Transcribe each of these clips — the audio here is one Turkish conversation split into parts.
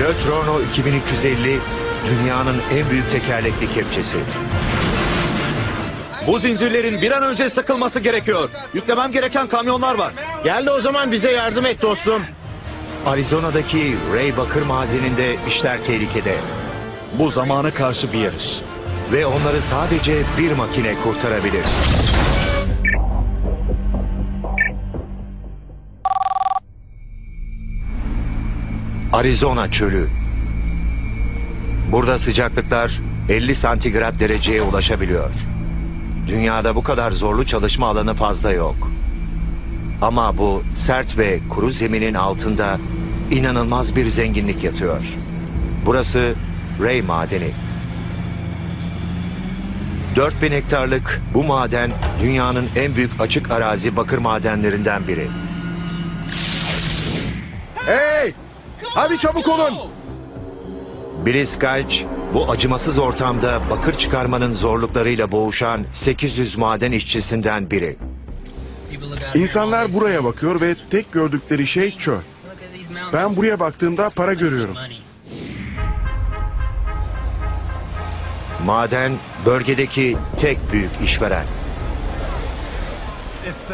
Le Trono 2350 dünyanın en büyük tekerlekli kepçesi. Bu zincirlerin bir an önce sıkılması gerekiyor. Yüklemem gereken kamyonlar var. Gel de o zaman bize yardım et dostum. Arizona'daki Ray Bakır madeninde işler tehlikede. Bu zamana karşı bir yarış. Ve onları sadece bir makine kurtarabilir. Arizona çölü. Burada sıcaklıklar 50 santigrat dereceye ulaşabiliyor. Dünyada bu kadar zorlu çalışma alanı fazla yok. Ama bu sert ve kuru zeminin altında inanılmaz bir zenginlik yatıyor. Burası Ray Madeni. 4000 hektarlık bu maden dünyanın en büyük açık arazi bakır madenlerinden biri. Hey! Hadi çabuk olun. Skalch bu acımasız ortamda bakır çıkarmanın zorluklarıyla boğuşan 800 maden işçisinden biri. İnsanlar buraya bakıyor ve tek gördükleri şey çöl. Ben buraya baktığımda para görüyorum. Maden bölgedeki tek büyük işveren.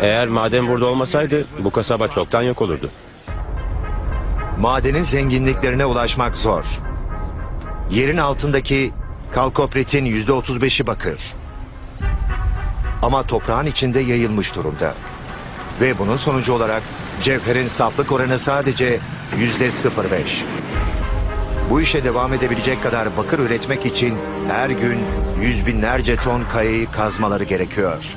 Eğer maden burada olmasaydı bu kasaba çoktan yok olurdu. Madenin zenginliklerine ulaşmak zor. Yerin altındaki kalkopritin yüzde 35'i bakır. Ama toprağın içinde yayılmış durumda. Ve bunun sonucu olarak cevherin saflık oranı sadece yüzde 0.5. Bu işe devam edebilecek kadar bakır üretmek için her gün yüz binlerce ton kayayı kazmaları gerekiyor.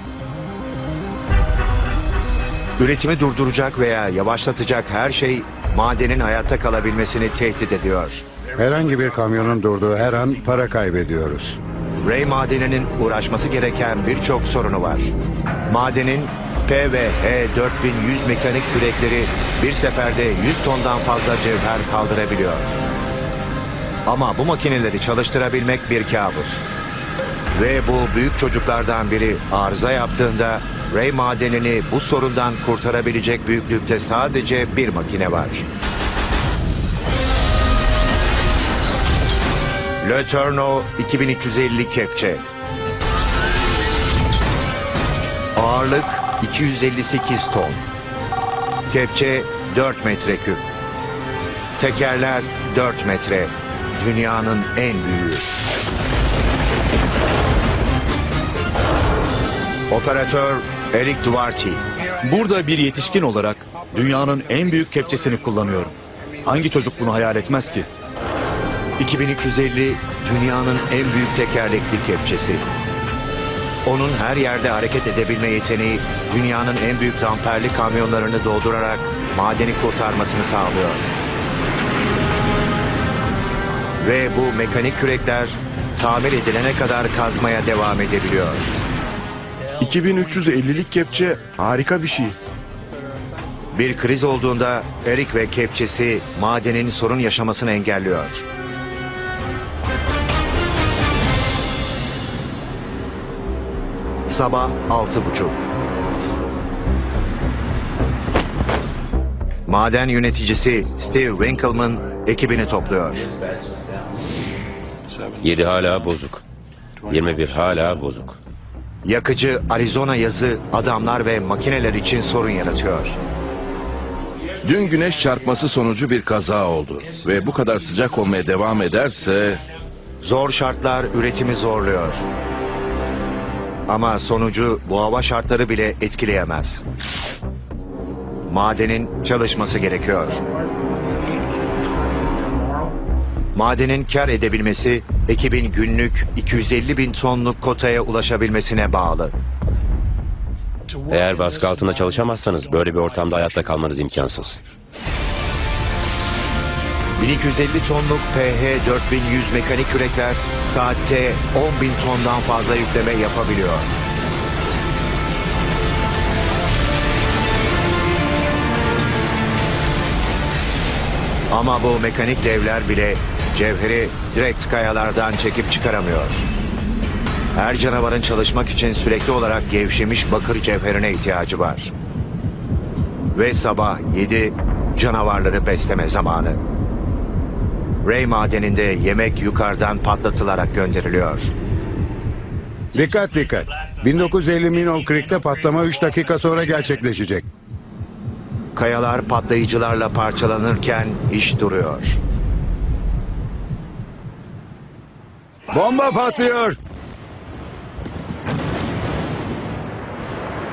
Üretimi durduracak veya yavaşlatacak her şey madenin hayatta kalabilmesini tehdit ediyor. Herhangi bir kamyonun durduğu her an para kaybediyoruz. Ray madeninin uğraşması gereken birçok sorunu var. Madenin P ve H 4100 mekanik kürekleri bir seferde 100 tondan fazla cevher kaldırabiliyor. Ama bu makineleri çalıştırabilmek bir kabus. Ve bu büyük çocuklardan biri arıza yaptığında Ray madenini bu sorundan kurtarabilecek büyüklükte sadece bir makine var. Le Turno 2350 kepçe. Ağırlık 258 ton. Kepçe 4 metreküp. Tekerler 4 metre. Dünyanın en büyüğü. Operatör Eric Duarte. Burada bir yetişkin olarak dünyanın en büyük kepçesini kullanıyorum. Hangi çocuk bunu hayal etmez ki? 2350 dünyanın en büyük tekerlekli kepçesi. Onun her yerde hareket edebilme yeteneği dünyanın en büyük damperli kamyonlarını doldurarak madeni kurtarmasını sağlıyor. Ve bu mekanik kürekler tamir edilene kadar kazmaya devam edebiliyor. 2350'lik kepçe harika bir şey. Bir kriz olduğunda Erik ve kepçesi madenin sorun yaşamasını engelliyor. Sabah altı buçuk. Maden yöneticisi Steve Winkleman ekibini topluyor. 7 hala bozuk. 21 hala bozuk. Yakıcı Arizona yazı adamlar ve makineler için sorun yaratıyor. Dün güneş çarpması sonucu bir kaza oldu. Ve bu kadar sıcak olmaya devam ederse... Zor şartlar üretimi zorluyor. Ama sonucu bu hava şartları bile etkileyemez. Madenin çalışması gerekiyor. Madenin kar edebilmesi ekibin günlük 250 bin tonluk kotaya ulaşabilmesine bağlı. Eğer baskı altında çalışamazsanız böyle bir ortamda hayatta kalmanız imkansız. 1250 tonluk PH 4100 mekanik kürekler saatte 10 bin tondan fazla yükleme yapabiliyor. Ama bu mekanik devler bile cevheri direkt kayalardan çekip çıkaramıyor. Her canavarın çalışmak için sürekli olarak gevşemiş bakır cevherine ihtiyacı var. Ve sabah 7 canavarları besleme zamanı. Ray madeninde yemek yukarıdan patlatılarak gönderiliyor. Dikkat dikkat. 1950 Minnow Creek'te patlama 3 dakika sonra gerçekleşecek. Kayalar patlayıcılarla parçalanırken iş duruyor. Bomba patlıyor.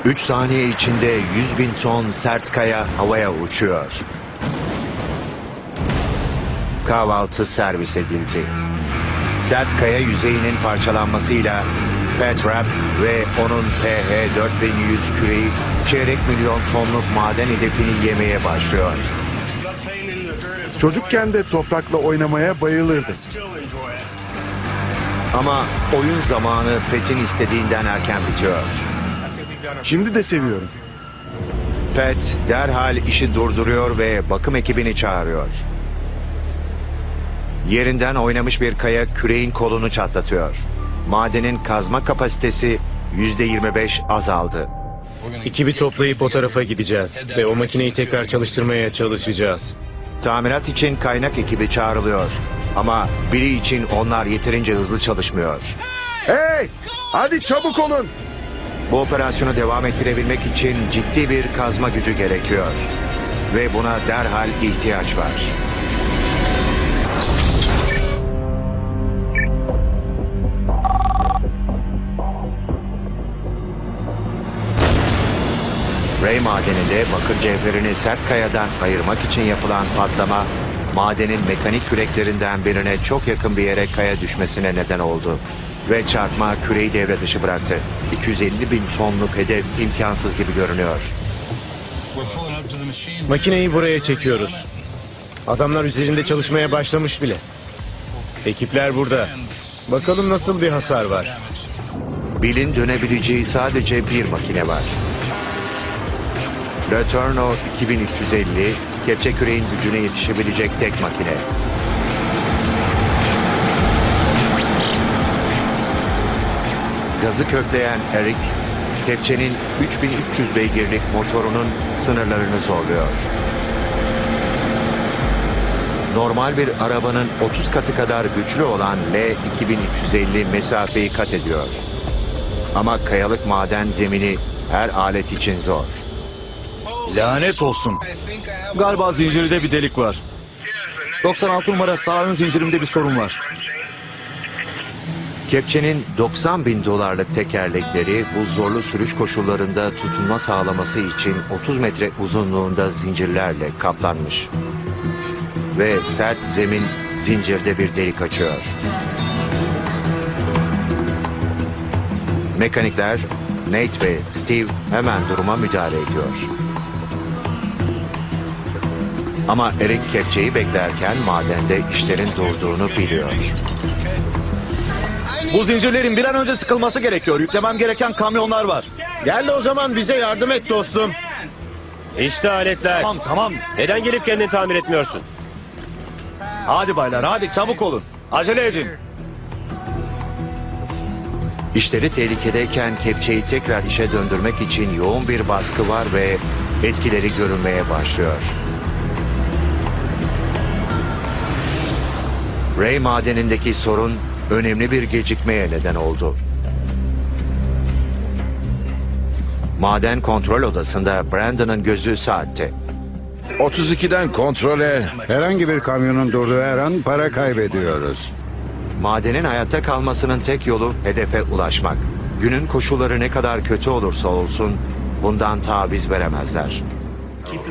3 saniye içinde 100 bin ton sert kaya havaya uçuyor. Kahvaltı servis edildi. Sert kaya yüzeyinin parçalanmasıyla Petrap ve onun PH-4100 küreği çeyrek milyon tonluk maden hedefini yemeye başlıyor. Çocukken de toprakla oynamaya bayılırdı. Ama oyun zamanı Pet'in istediğinden erken bitiyor. Şimdi de seviyorum. Pet derhal işi durduruyor ve bakım ekibini çağırıyor. Yerinden oynamış bir kaya küreğin kolunu çatlatıyor. Madenin kazma kapasitesi %25 azaldı. Ekibi toplayıp o tarafa gideceğiz. Ve o makineyi tekrar çalıştırmaya çalışacağız. Tamirat için kaynak ekibi çağrılıyor. Ama biri için onlar yeterince hızlı çalışmıyor. Hey! Hadi çabuk olun. Bu operasyonu devam ettirebilmek için ciddi bir kazma gücü gerekiyor. Ve buna derhal ihtiyaç var. Madeninde bakır cevherini sert kayadan ayırmak için yapılan patlama, madenin mekanik küreklerinden birine çok yakın bir yere kaya düşmesine neden oldu. Ve çarpma küreyi devre dışı bıraktı. 250 bin tonluk hedef imkansız gibi görünüyor. Makineyi buraya çekiyoruz. Adamlar üzerinde çalışmaya başlamış bile. Ekipler burada. Bakalım nasıl bir hasar var. Bill'in dönebileceği sadece bir makine var. Returno 2350, kepçe küreğin gücüne yetişebilecek tek makine. Gazı kökleyen Eric, kepçenin 3300 beygirlik motorunun sınırlarını zorluyor. Normal bir arabanın 30 katı kadar güçlü olan L2350 mesafeyi kat ediyor. Ama kayalık maden zemini her alet için zor. Lanet olsun. Galiba zincirde bir delik var. 96 numara sağ ön zincirimde bir sorun var. Kepçenin 90 bin dolarlık tekerlekleri bu zorlu sürüş koşullarında tutunma sağlaması için 30 metre uzunluğunda zincirlerle kaplanmış. Ve sert zemin zincirde bir delik açıyor. Mekanikler Nate ve Steve hemen duruma müdahale ediyor. Ama Eric kepçeyi beklerken madende işlerin durduğunu biliyor. Bu zincirlerin bir an önce sıkılması gerekiyor. Yüklemem gereken kamyonlar var. Gel de o zaman bize yardım et dostum. İşte aletler. Tamam tamam. Neden gelip kendini tamir etmiyorsun? Hadi baylar hadi çabuk olun. Acele edin. İşleri tehlikedeyken kepçeyi tekrar işe döndürmek için yoğun bir baskı var ve etkileri görünmeye başlıyor. Ray madenindeki sorun önemli bir gecikmeye neden oldu. Maden kontrol odasında Brandon'ın gözü saatte. 32'den kontrole. Herhangi bir kamyonun durduğu her an para kaybediyoruz. Madenin hayatta kalmasının tek yolu hedefe ulaşmak. Günün koşulları ne kadar kötü olursa olsun bundan taviz veremezler.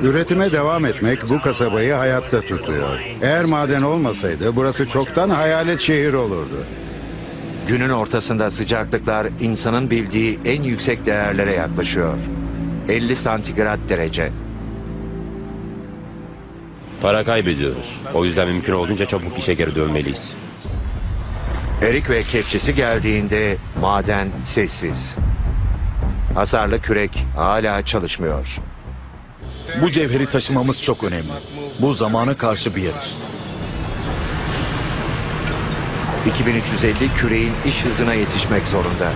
Üretime devam etmek bu kasabayı hayatta tutuyor. Eğer maden olmasaydı burası çoktan hayalet şehir olurdu. Günün ortasında sıcaklıklar insanın bildiği en yüksek değerlere yaklaşıyor. 50 santigrat derece. Para kaybediyoruz. O yüzden mümkün olduğunca çabuk işe geri dönmeliyiz. Erik ve kepçesi geldiğinde maden sessiz. Hasarlı kürek hala çalışmıyor. Bu cevheri taşımamız çok önemli. Bu zamana karşı bir yarış. 2350 küreğin iş hızına yetişmek zorunda.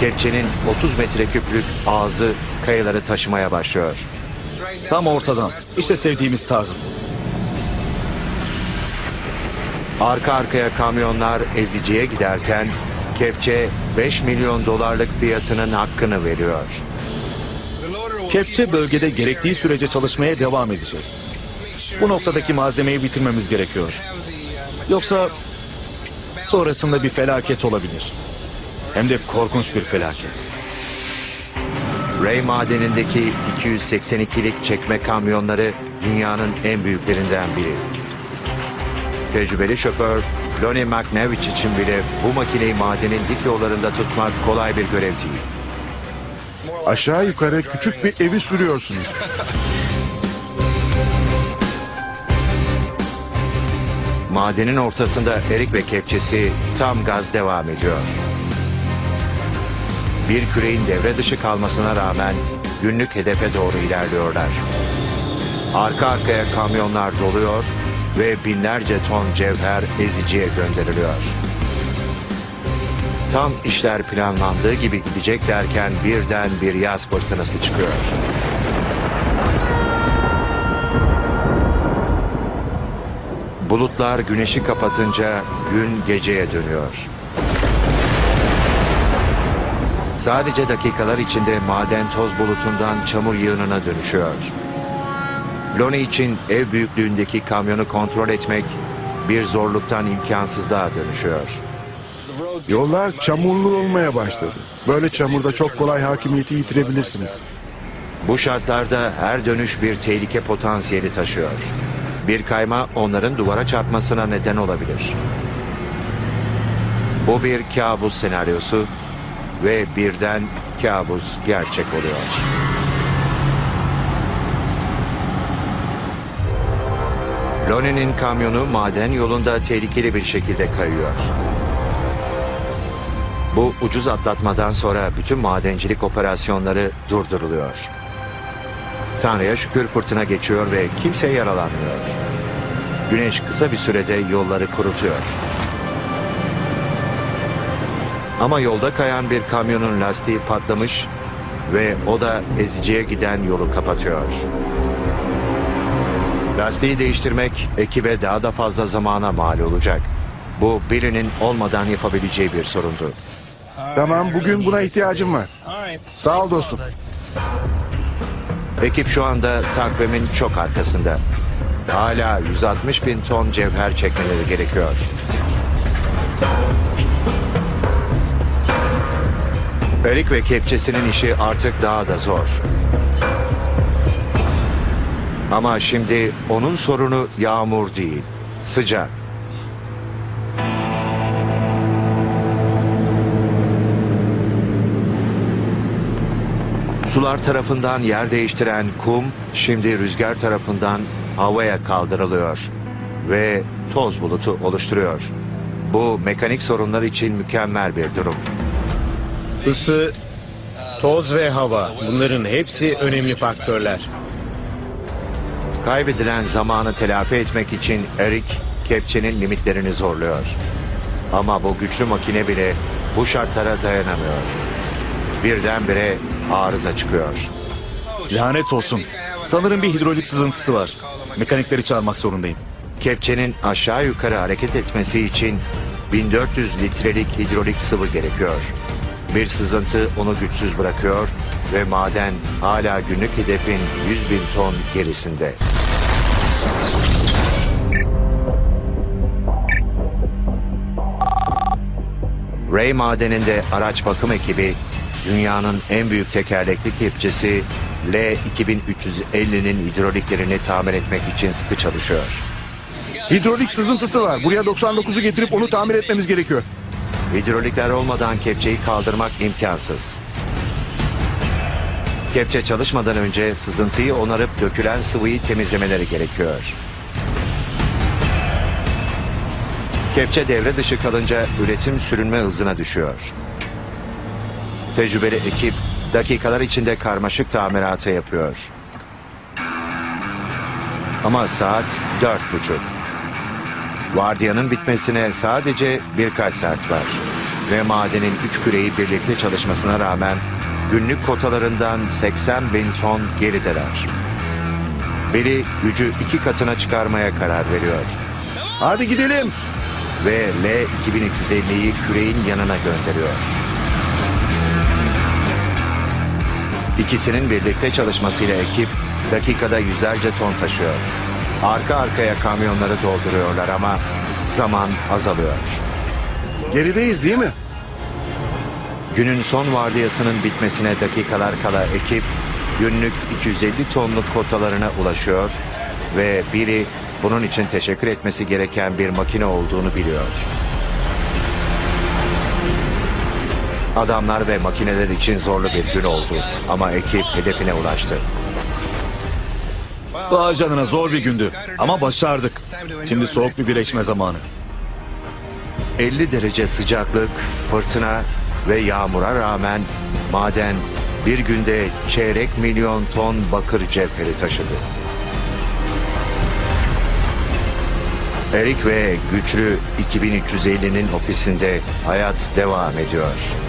Kepçenin 30 metreküplük ağzı kayaları taşımaya başlıyor. Tam ortadan. İşte sevdiğimiz tarz bu. Arka arkaya kamyonlar eziciye giderken kepçe 5 milyon dolarlık fiyatının hakkını veriyor. Kepçe bölgede gerektiği sürece çalışmaya devam edecek. Bu noktadaki malzemeyi bitirmemiz gerekiyor. Yoksa sonrasında bir felaket olabilir. Hem de korkunç bir felaket. Ray madenindeki 282'lik çekme kamyonları dünyanın en büyüklerinden biri. Tecrübeli şoför Lonnie McNavich için bile bu makineyi madenin dik yollarında tutmak kolay bir görev değil. Aşağı yukarı küçük bir evi sürüyorsunuz. Madenin ortasında erik ve kepçesi tam gaz devam ediyor. Bir küreğin devre dışı kalmasına rağmen günlük hedefe doğru ilerliyorlar. Arka arkaya kamyonlar doluyor ve binlerce ton cevher eziciye gönderiliyor. Tam işler planlandığı gibi gidecek derken birden bir yaz fırtınası çıkıyor. Bulutlar güneşi kapatınca gün geceye dönüyor. Sadece dakikalar içinde maden toz bulutundan çamur yığınına dönüşüyor. Loni için ev büyüklüğündeki kamyonu kontrol etmek bir zorluktan imkansızlığa dönüşüyor. Yollar çamurlu olmaya başladı. Böyle çamurda çok kolay hakimiyeti yitirebilirsiniz. Bu şartlarda her dönüş bir tehlike potansiyeli taşıyor. Bir kayma onların duvara çarpmasına neden olabilir. Bu bir kabus senaryosu ve birden kabus gerçek oluyor. Lonnie'nin kamyonu maden yolunda tehlikeli bir şekilde kayıyor. Bu ucuz atlatmadan sonra bütün madencilik operasyonları durduruluyor. Tanrı'ya şükür fırtına geçiyor ve kimse yaralanmıyor. Güneş kısa bir sürede yolları kurutuyor. Ama yolda kayan bir kamyonun lastiği patlamış ve o da eziciye giden yolu kapatıyor. Lastiği değiştirmek ekibe daha da fazla zamana mal olacak. Bu birinin olmadan yapabileceği bir sorundu. Tamam bugün buna ihtiyacım var. Sağ ol dostum. Ekip şu anda takvimin çok arkasında. Hala 160 bin ton cevher çekmeleri gerekiyor. Erik ve kepçesinin işi artık daha da zor. Ama şimdi onun sorunu yağmur değil, sıcak. Sular tarafından yer değiştiren kum şimdi rüzgar tarafından havaya kaldırılıyor ve toz bulutu oluşturuyor. Bu mekanik sorunlar için mükemmel bir durum. Isı, toz ve hava bunların hepsi önemli faktörler. Kaybedilen zamanı telafi etmek için Eric kepçenin limitlerini zorluyor. Ama bu güçlü makine bile bu şartlara dayanamıyor. Birdenbire arıza çıkıyor. Lanet olsun. Sanırım bir hidrolik sızıntısı var. Mekanikleri çağırmak zorundayım. Kepçenin aşağı yukarı hareket etmesi için 1400 litrelik hidrolik sıvı gerekiyor. Bir sızıntı onu güçsüz bırakıyor ve maden hala günlük hedefin 100 bin ton gerisinde. Ray madeninde araç bakım ekibi dünyanın en büyük tekerlekli kepçesi L2350'nin hidroliklerini tamir etmek için sıkı çalışıyor. Hidrolik sızıntısı var. Buraya 99'u getirip onu tamir etmemiz gerekiyor. Hidrolikler olmadan kepçeyi kaldırmak imkansız. Kepçe çalışmadan önce sızıntıyı onarıp dökülen sıvıyı temizlemeleri gerekiyor. Kepçe devre dışı kalınca üretim sürünme hızına düşüyor. Tecrübeli ekip dakikalar içinde karmaşık tamiratı yapıyor. Ama saat dört buçuk. Vardiyanın bitmesine sadece birkaç saat var. Ve madenin üç küreği birlikte çalışmasına rağmen günlük kotalarından 80 bin ton gerideler. Biri gücü iki katına çıkarmaya karar veriyor. Hadi gidelim. ve L-2350'yi küreğin yanına gönderiyor. İkisinin birlikte çalışmasıyla ekip dakikada yüzlerce ton taşıyor. Arka arkaya kamyonları dolduruyorlar ama zaman azalıyor. Gerideyiz değil mi? Günün son vardiyasının bitmesine dakikalar kala ekip günlük 250 tonluk kotalarına ulaşıyor ve biri bunun için teşekkür etmesi gereken bir makine olduğunu biliyor. Adamlar ve makineler için zorlu bir gün oldu ama ekip hedefine ulaştı. Vay canına zor bir gündü. Ama başardık. Şimdi soğuk bir birleşme zamanı. 50 derece sıcaklık, fırtına ve yağmura rağmen maden bir günde çeyrek milyon ton bakır cevheri taşıdı. Erik ve güçlü 2350'nin ofisinde hayat devam ediyor.